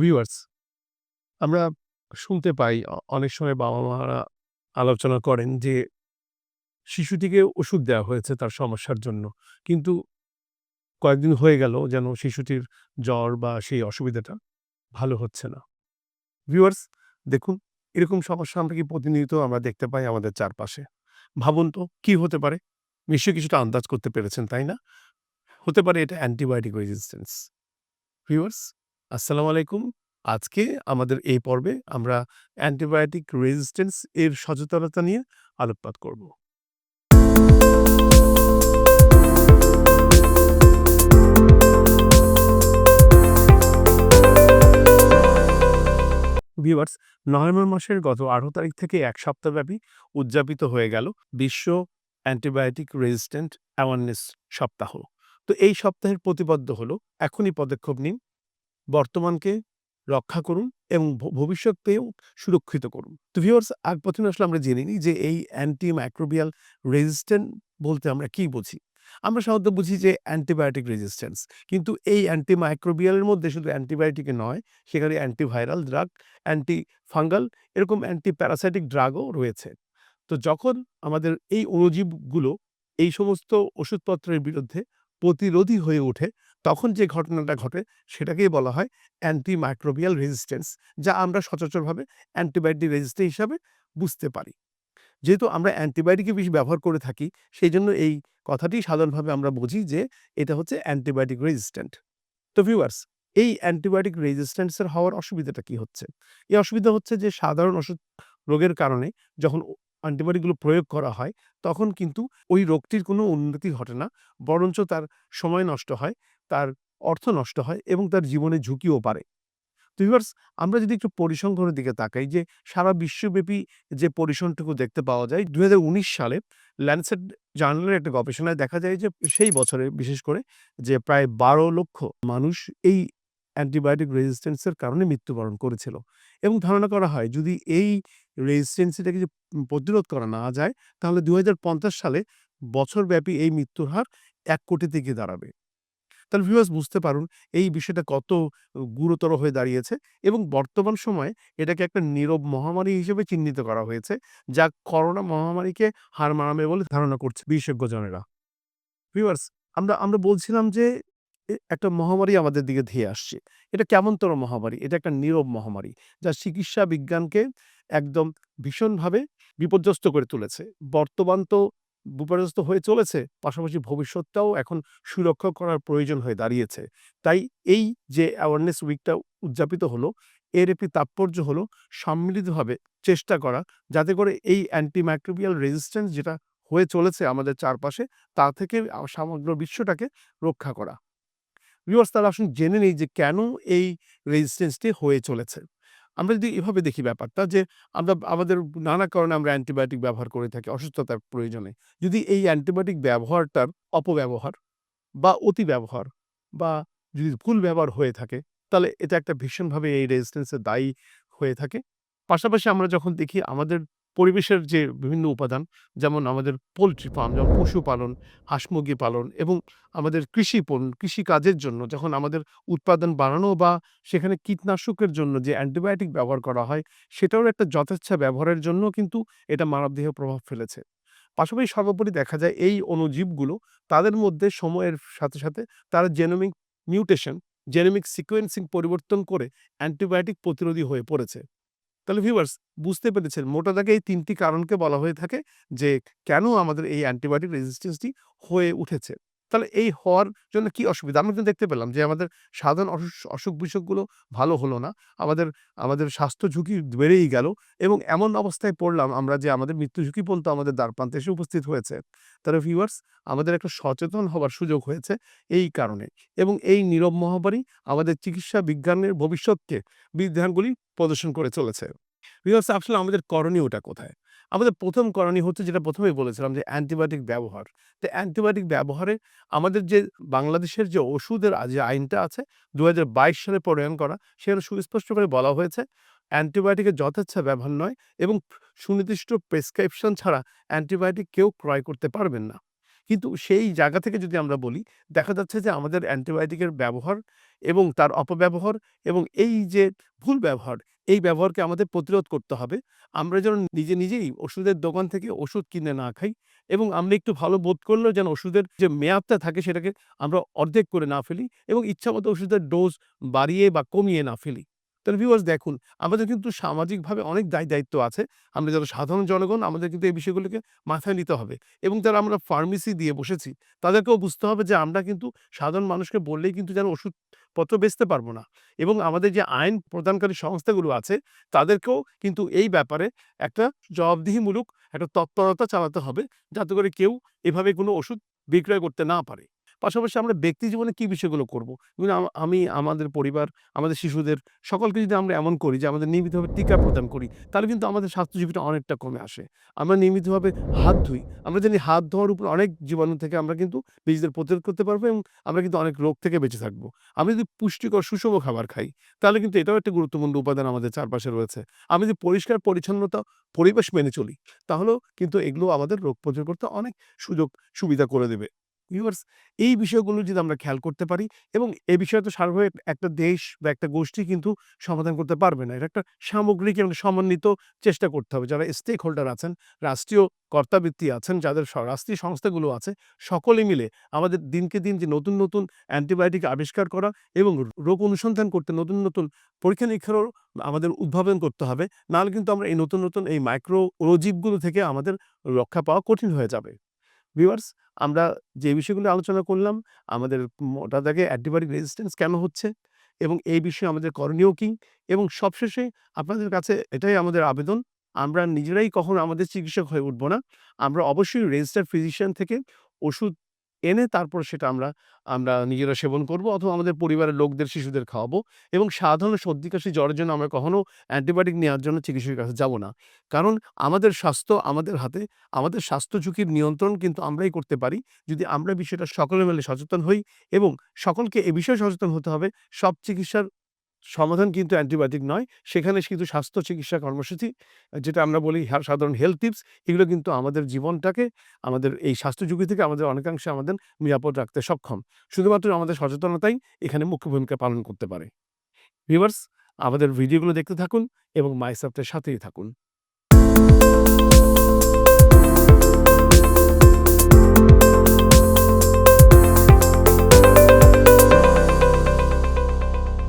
Viewers আমরা শুনতে পাই অনেক সময় বাবা-মারা আলোচনা করেন যে শিশুটিকে ওষুধ দেওয়া হয়েছে তার সমস্যার জন্য। কিন্তু কয়েকদিন হয়ে গেল যেন শিশুটির জ্বর বা সেই অসুবিধাটা ভালো হচ্ছে না। ভিউয়ার্স দেখুন এরকম সমস্যা আমরা কি প্রতিনিয়ত আমরা দেখতে পাই আমাদের চারপাশে। ভাবুন তো কি হতে পারে? নিশ্চয়ই কিছুটা আন্দাজ করতে পেরেছেন, তাই না? হতে পারে এটা অ্যান্টিবায়োটিক রেজিস্ট্যান্স। ভিউয়ার্স আসসালামু আলাইকুম। আজকে আমাদের এই পর্বে আমরা অ্যান্টিবায়োটিক রেজিস্ট্যান্স এর সচেতনতা নিয়ে আলোকপাত করব। ভিউয়ার্স, নভেম্বর মাসের গত ১৮ তারিখ থেকে এক সপ্তাহব্যাপী উদযাপিত হয়ে গেল বিশ্ব অ্যান্টিবায়োটিক রেজিস্ট্যান্ট অ্যাওয়ারনেস সপ্তাহ। তো এই সপ্তাহের প্রতিপাদ্য হলো, এখনই পদক্ষেপ নিন। বর্তমানকে রক্ষা করুন এবং ভবিষ্যৎকেও সুরক্ষিত করুন। তো ভিউয়ার্স আগ প্রথমে আসলে আমরা জেনে নিই যে এই অ্যান্টিমাইক্রোবিয়াল রেজিস্ট্যান্ট বলতে আমরা কি বুঝি? আমরা সাধারণত বুঝি যে অ্যান্টিবায়োটিক রেজিস্ট্যান্স। কিন্তু এই অ্যান্টিমাইক্রোবিয়াল এর মধ্যে শুধু অ্যান্টিবায়োটিকই নয়, সেখানে অ্যান্টিভাইরাল ড্রাগ, অ্যান্টি ফাঙ্গাল এরকম অ্যান্টি প্যারাসাইটিক ড্রাগও রয়েছে। তো যখন আমাদের এই অণুজীবগুলো এই সমস্ত ওষুধপত্রের বিরুদ্ধে প্রতিরোধী হয়ে ওঠে, তখন যে ঘটনাটা ঘটে সেটাকেই বলা হয় অ্যান্টিমাইক্রোবিয়াল রেজিস্ট্যান্স যা আমরা সচরাচরভাবে অ্যান্টিবায়োটিক রেজিস্ট্যান্স হিসাবে বুঝতে পারি। যেহেতু আমরা অ্যান্টিবায়োটিকই বেশি ব্যবহার করে থাকি, সেই জন্য এই কথাটি সাধারণভাবে আমরা বুঝি যে এটা হচ্ছে অ্যান্টিবায়োটিক রেজিস্ট্যান্ট। তো ভিউয়ার্স এই অ্যান্টিবায়োটিক রেজিস্ট্যান্সের হওয়ার অসুবিধাটা কি হচ্ছে? এই অসুবিধা হচ্ছে যে সাধারণ অসুখ রোগের কারণে যখন অ্যান্টিবায়োটিকগুলো প্রয়োগ করা হয়, তখন কিন্তু ওই রোগটির কোনো উন্নতি ঘটে না। বরঞ্চ তার সময় নষ্ট হয়, তার অর্থ নষ্ট হয় এবং তার জীবনে ঝুঁকিও পারে তো আমরা যদি একটু পরিসংখ্যানের দিকে তাকাই যে সারা বিশ্বব্যাপী যে পরিসংখ্যানটুকু দেখতে পাওয়া যায় ২০১৯ সালে ল্যান্ডসেট জার্নালের একটা গবেষণায় দেখা যায় যে সেই বছরে বিশেষ করে যে প্রায় ১২ লক্ষ মানুষ এই অ্যান্টিবায়োটিক রেজিস্ট্যান্স এর কারণে মৃত্যুবরণ করেছিল। এবং ধারণা করা হয় যদি এই রেজিস্ট্যান্সিটাকে যদি প্রতিরোধ করা না যায়, তাহলে ২০৫০ সালে বছরব্যাপী এই মৃত্যুর হার এক কোটিতে গিয়ে দাঁড়াবে। তাহলে ভিউয়ার্স বুঝতে পারুন এই বিষয়টা কত গুরুতর হয়ে দাঁড়িয়েছে এবং বর্তমান সময়ে এটাকে একটা নীরব মহামারী হিসেবে চিহ্নিত করা হয়েছে, যা করোনা মহামারীকে হার মানাবে বলে ধারণা করছে বিশেষজ্ঞজনেরা। ভিউয়ার্স আমরা আমরা বলছিলাম যে এ একটা মহামারী আমাদের দিকে ধেয়ে আসছে। এটা কেমনতর মহামারী? এটা একটা নীরব মহামারী, যা চিকিৎসা বিজ্ঞানকে একদম ভীষণভাবে বিপর্যস্ত করে তুলেছে। বর্তমান তো বিপর্যস্ত হয়ে চলেছে, পাশাপাশি ভবিষ্যৎটাও এখন সুরক্ষা করার প্রয়োজন হয়ে দাঁড়িয়েছে। তাই এই যে অ্যাওয়ারনেস উইকটা উদযাপিত হলো, এর একটি তাৎপর্য হলো সম্মিলিতভাবে চেষ্টা করা, যাতে করে এই অ্যান্টিমাইক্রোবিয়াল রেজিস্ট্যান্স যেটা হয়ে চলেছে আমাদের চারপাশে, তা থেকে সমগ্র বিশ্বটাকে রক্ষা করা। ভিউয়ার্স তারা আসুন জেনে নেই যে কেন এই রেজিস্ট্যান্সটি হয়ে চলেছে। আমরা যদি এভাবে দেখি ব্যাপারটা যে আমরা আমাদের নানা কারণে আমরা অ্যান্টিবায়োটিক ব্যবহার করে থাকি অসুস্থতার প্রয়োজনে। যদি এই অ্যান্টিবায়োটিক ব্যবহারটার অপব্যবহার বা অতি ব্যবহার বা যদি ভুল ব্যবহার হয়ে থাকে, তাহলে এটা একটা ভীষণভাবে এই রেজিস্ট্যান্স এর দায়ী হয়ে থাকে। পাশাপাশি আমরা যখন দেখি আমাদের পরিবেশের যে বিভিন্ন উপাদান, যেমন আমাদের পোলট্রি ফার্ম, যেমন পশুপালন, হাঁস-মুরগি পালন এবং আমাদের কৃষি পণ কৃষিকাজের জন্য যখন আমাদের উৎপাদন বাড়ানো বা সেখানে কীটনাশকের জন্য যে অ্যান্টিবায়োটিক ব্যবহার করা হয়, সেটারও একটা যথেচ্ছা ব্যবহারের জন্য কিন্তু এটা মানবদেহে প্রভাব ফেলেছে। পাশাপাশি সর্বোপরি দেখা যায় এই অণুজীবগুলো তাদের মধ্যে সময়ের সাথে, সাথে তারা জেনোমিক মিউটেশন, জেনোমিক সিকোয়েন্সিং পরিবর্তন করে অ্যান্টিবায়োটিক প্রতিরোধী হয়ে পড়েছে। তাহলে ভিউয়ার্স বুঝতে পেরেছেন মোটা দাগে এই তিনটি কারণকে বলা হয়ে থাকে যে কেন আমাদের এই অ্যান্টিবায়োটিক রেজিস্ট্যান্সটি হয়ে উঠেছে। তাহলে এই হওয়ার জন্য কি অসুবিধা? আমরা কিন্তু দেখতে পেলাম যে আমাদের সাধারণ অসুখ-বিসুখগুলো ভালো হলো না। আমাদের আমাদের স্বাস্থ্য ঝুঁকি বেড়েই গেল এবং এমন অবস্থায় পড়লাম আমরা যে আমাদের মৃত্যু ঝুঁকি পর্যন্ত আমাদের দ্বারপ্রান্তে এসে উপস্থিত হয়েছে। তাহলে ভিউয়ার্স আমাদের একটা সচেতন হবার সুযোগ হয়েছে এই কারণে এবং এই নীরব মহামারী আমাদের চিকিৎসা বিজ্ঞানের ভবিষ্যৎকে বিধানগুলি প্রদর্শন করে চলেছে। ভিউয়ার্স আসলে আমাদের করণীয়টা কোথায়? আমাদের প্রথম করণীয় হচ্ছে যেটা প্রথমেই বলেছিলাম যে অ্যান্টিবায়োটিক ব্যবহার। তো অ্যান্টিবায়োটিক ব্যবহারে আমাদের যে বাংলাদেশের যে ওষুধের যে আইনটা আছে ২০২২ সালে প্রণয়ন করা, সেখানে সুস্পষ্ট করে বলা হয়েছে অ্যান্টিবায়োটিকের যথেচ্ছা ব্যবহার নয় এবং সুনির্দিষ্ট প্রেসক্রিপশন ছাড়া অ্যান্টিবায়োটিক কেউ ক্রয় করতে পারবেন না। কিন্তু সেই জায়গা থেকে যদি আমরা বলি, দেখা যাচ্ছে যে আমাদের অ্যান্টিবায়োটিকের ব্যবহার এবং তার অপব্যবহার এবং এই যে ভুল ব্যবহার, এই ব্যবহারকে আমাদের প্রতিরোধ করতে হবে। আমরা যেন নিজে, নিজেই ওষুধের দোকান থেকে ওষুধ কিনে না খাই এবং আমরা একটু ভালো বোধ করলেও যেন ওষুধের যে মেয়াদটা থাকে সেটাকে আমরা অর্ধেক করে না ফেলি এবং ইচ্ছামতো ওষুধের ডোজ বাড়িয়ে বা কমিয়ে না ফেলি। তাহলে ভিউয়ার্স দেখুন, আমাদের কিন্তু সামাজিকভাবে অনেক দায়-দায়িত্ব আছে। আমরা যারা সাধারণ জনগণ আমাদের কিন্তু এই বিষয়গুলোকে মাথায় নিতে হবে এবং যারা আমরা ফার্মেসি দিয়ে বসেছি, তাদেরকেও বুঝতে হবে যে আমরা কিন্তু সাধারণ মানুষকে বললেই কিন্তু যেন ওষুধপত্র বেচতে পারব না এবং আমাদের যে আইন প্রদানকারী সংস্থাগুলো আছে, তাদেরকেও কিন্তু এই ব্যাপারে একটা জবাবদিহিমূলক একটা তৎপরতা চালাতে হবে, যাতে করে কেউ এভাবে কোনো ওষুধ বিক্রয় করতে না পারে। পাশাপাশি আমরা ব্যক্তি জীবনে কী বিষয়গুলো করব? আমি আমাদের পরিবার, আমাদের শিশুদের সকলকে যদি আমরা এমন করি যে আমাদের নিয়মিতভাবে টিকা প্রদান করি, তাহলে কিন্তু আমাদের স্বাস্থ্য ঝুঁকিটা অনেকটা কমে আসে। আমরা নিয়মিতভাবে হাত ধুই। আমরা জানি হাত ধোয়ার উপর অনেক জীবাণু থেকে আমরা কিন্তু নিজেদের প্রতিরোধ করতে পারব এবং আমরা কিন্তু অনেক রোগ থেকে বেঁচে থাকব। আমি যদি পুষ্টিকর সুষম খাবার খাই, তাহলে কিন্তু এটাও একটা গুরুত্বপূর্ণ উপাদান আমাদের চারপাশে রয়েছে। আমি যদি পরিষ্কার পরিচ্ছন্নতা পরিবেশ মেনে চলি, তাহলেও কিন্তু এগুলো আমাদের রোগ প্রতিরোধ করতে অনেক সুযোগ সুবিধা করে দেবে। ভিউয়ার্স এই বিষয়গুলো যদি আমরা খেয়াল করতে পারি এবং এ বিষয়ে তো সার্বিক একটা দেশ বা একটা গোষ্ঠী কিন্তু সমাধান করতে পারবে না। এটা একটা সামগ্রিক এবং সমন্বিত চেষ্টা করতে হবে। যারা স্টেক হোল্ডার আছেন, রাষ্ট্রীয় কর্তাবৃত্তি আছেন, যাদের রাষ্ট্রীয় সংস্থাগুলো আছে, সকলে মিলে আমাদের দিনকে দিন যে নতুন, নতুন অ্যান্টিবায়োটিক আবিষ্কার করা এবং রোগ অনুসন্ধান করতে নতুন, নতুন পরীক্ষা-নিরীক্ষারও আমাদের উদ্ভাবন করতে হবে। নাহলে কিন্তু আমরা এই নতুন, নতুন এই মাইক্রো অণুজীবগুলো থেকে আমাদের রক্ষা পাওয়া কঠিন হয়ে যাবে। ভিউয়ার্স আমরা যে বিষয়গুলো আলোচনা করলাম, আমাদের মোটা দাগে অ্যান্টিবায়োটিক রেজিস্ট্যান্স কেন হচ্ছে এবং এই বিষয়ে আমাদের করণীয় কী? এবং সবশেষে আপনাদের কাছে এটাই আমাদের আবেদন, আমরা নিজেরাই কখনো আমাদের চিকিৎসক হয়ে উঠবো না। আমরা অবশ্যই রেজিস্টার ফিজিশিয়ান থেকে ওষুধ এনে তারপর সেটা আমরা আমরা নিজেরা সেবন করব অথবা আমাদের পরিবারের লোকদের, শিশুদের খাওয়াবো এবং সাধারণ সর্দি, কাশি, জ্বরের জন্য আমরা কখনো অ্যান্টিবায়োটিক নেওয়ার জন্য চিকিৎসকের কাছে যাব না। কারণ আমাদের স্বাস্থ্য আমাদের হাতে। আমাদের স্বাস্থ্য ঝুঁকির নিয়ন্ত্রণ কিন্তু আমরাই করতে পারি, যদি আমরা বিষয়টা সকলে মিলে সচেতন হই এবং সকলকে এ বিষয়ে সচেতন হতে হবে। সব চিকিৎসার সমাধান কিন্তু অ্যান্টিবায়োটিক নয়। সেখানে কিন্তু স্বাস্থ্য চিকিৎসা কর্মসূচি যেটা আমরা বলি সাধারণ হেলথ টিপস এগুলো কিন্তু আমাদের জীবনটাকে, আমাদের এই স্বাস্থ্য ঝুঁকি থেকে আমাদের অনেকাংশে আমাদের নিরাপদ রাখতে সক্ষম। শুধুমাত্র আমাদের সচেতনতাই এখানে মুখ্য ভূমিকা পালন করতে পারে। ভিউয়ার্স আমাদের ভিডিওগুলো দেখতে থাকুন এবং মাইসফটের সাথেই থাকুন।